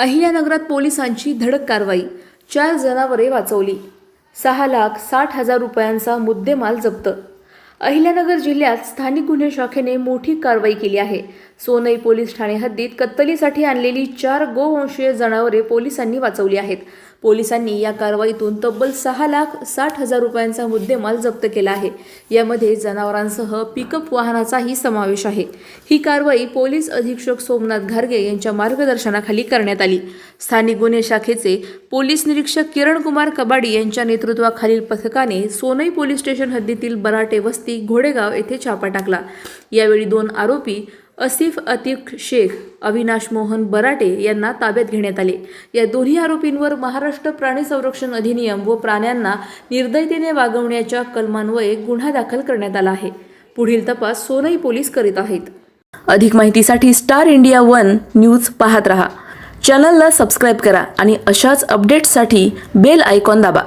अहिल्यानगरात पोलिसांची धडक कारवाई. चार जनावरे वाचवली. सहा लाख साठ हजार रुपयांचा मुद्देमाल जप्त अहिल्यानगर जिल्ह्यात स्थानिक गुन्हे शाखेने मोठी कारवाई केली आहे. सोनई पोलीस ठाणे हद्दीत कत्तलीसाठी आणलेली चार गोवंशीय जनावरे पोलिसांनी वाचवली आहेत. पोलिसांनी या कारवाईतून तब्बल सहा लाख साठ हजार रुपयांचा मुद्देमाल जप्त केला आहे. यामध्ये जनावरांसह पिकअप वाहनाचाही समावेश आहे. ही कारवाई पोलीस अधीक्षक सोमनाथ घारगे यांच्या मार्गदर्शनाखाली करण्यात आली. स्थानिक गुन्हे शाखेचे पोलीस निरीक्षक किरण कुमार कबाडी यांच्या नेतृत्वाखालील पथकाने सोनई पोलीस स्टेशन हद्दीतील बराटे वस्ती घोडेगाव येथे छापा टाकला. यावेळी दोन आरोपी असिफ अतिक शेख अविनाश मोहन बराटे यांना ताब्यात घेण्यात आले. या दोन्ही आरोपींवर महाराष्ट्र प्राणी संरक्षण अधिनियम व प्राण्यांना निर्दयतेने वागवण्याच्या कलमान्वये गुन्हा दाखल करण्यात आला आहे. पुढील तपास सोनई पोलीस करीत आहेत. अधिक माहितीसाठी स्टार इंडिया वन न्यूज पाहत रहा. चॅनलला सबस्क्राईब करा आणि अशाच अपडेट्ससाठी बेल आयकॉन दाबा.